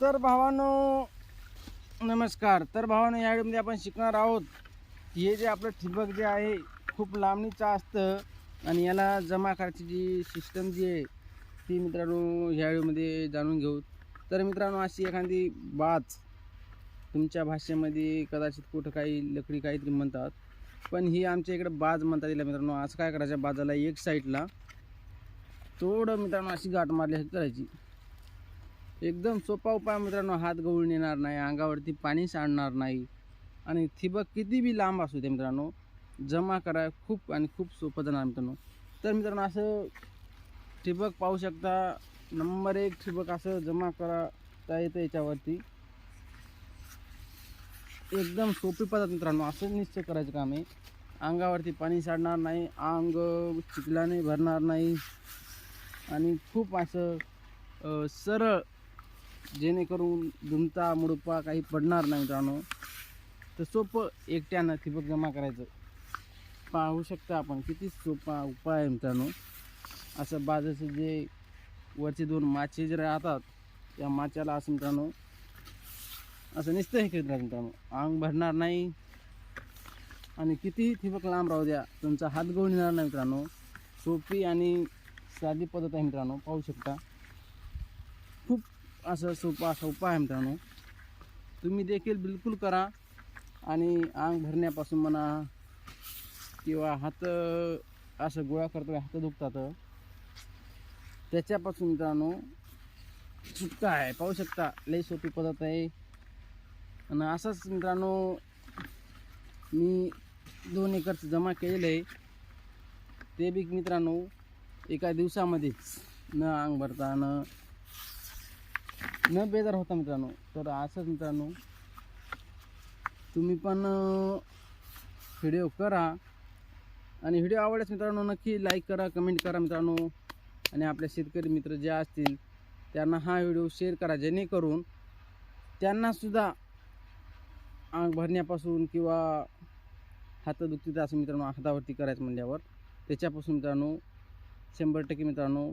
तर भावानो नमस्कार. तर भावानो या व्हिडिओमध्ये आपण शिकणार आहोत. हे जे आपलं ठिबक जे आहे खूप लांबणीचं असतं आणि याला जमा करायची जी सिस्टम जी आहे ती मित्रांनो ह्या व्हिडिओमध्ये जाणून घेऊ. तर मित्रांनो अशी एखादी बाज तुमच्या भाषेमध्ये कदाचित कुठं काही लकडी काहीतरी म्हणतात. पण ही आमच्या इकडे बाज म्हणतात तिला मित्रांनो. असं काय करायचं? बाजाला एक साईडला थोडं मित्रांनो अशी गाठ मारली करायची. एकदम सोपा उपाय मित्रांनो हात गवळून येणार नाही अंगावरती पाणी सांडणार नाही. आणि ठिबक किती बी लांब असू दे मित्रांनो जमा करा खूप आणि खूप सोपं जाणार मित्रांनो. तर मित्रांनो असं ठिबक पाहू शकता नंबर एक ठिबक असं जमा करता येतं याच्यावरती. एकदम सोपी पद्धत मित्रांनो असं निश्चय करायचं काम आहे. अंगावरती पाणी साडणार नाही अंग चिखलाने भरणार नाही. आणि खूप असं सरळ जेणेकरून दुमता मुडपा काही पडणार नाही मित्रांनो. तर सोपं एकट्यानं ठिबक जमा करायचं. पाहू शकता आपण किती सोपा उपाय आहे मित्रांनो. असं बाजूचे जे वरचे दोन माचे जे राहतात त्या माच्याला असं मित्रांनो असं निसतं हे करीत मित्रांनो. अंग भरणार नाही. आणि कितीही ठिबक लांब राहू द्या तुमचा हात गळून येणार नाही मित्रांनो. सोपी आणि साधी पद्धत आहे मित्रांनो. पाहू शकता. असं सोपा असा उपाय आहे मित्रांनो. तुम्ही देखील बिलकुल करा. आणि अंग भरण्यापासून म्हणा किंवा हात असं गोळा करतो हात दुखतात. त्याच्यापासून मित्रांनो सुटका आहे. पाहू शकता लई सोपी पद्धत आहे. आणि असंच मित्रांनो मी दोन एकरचं जमा केलेलं आहे. ते बी मित्रांनो एका दिवसामध्येच न अंग भरता न न बेजार होता मित्रांनो. तर असंच मित्रांनो तुम्ही पण व्हिडिओ करा. आणि व्हिडिओ आवडल्यास मित्रांनो नक्की लाईक करा कमेंट करा मित्रांनो. आणि आपले शेतकरी मित्र जे असतील त्यांना हा व्हिडिओ शेअर करा जेणेकरून त्यांनासुद्धा आग भरण्यापासून किंवा हात असं मित्रांनो हातावरती करायचं म्हणल्यावर त्याच्यापासून मित्रांनो शंभर टक्के मित्रांनो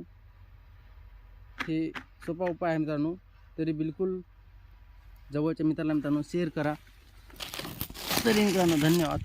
हे सोपा उपाय आहे मित्रांनो. तरी बिलकुल जवळच्या मित्राला मित्रांनो शेअर करा. तरी मित्रांनो धन्यवाद.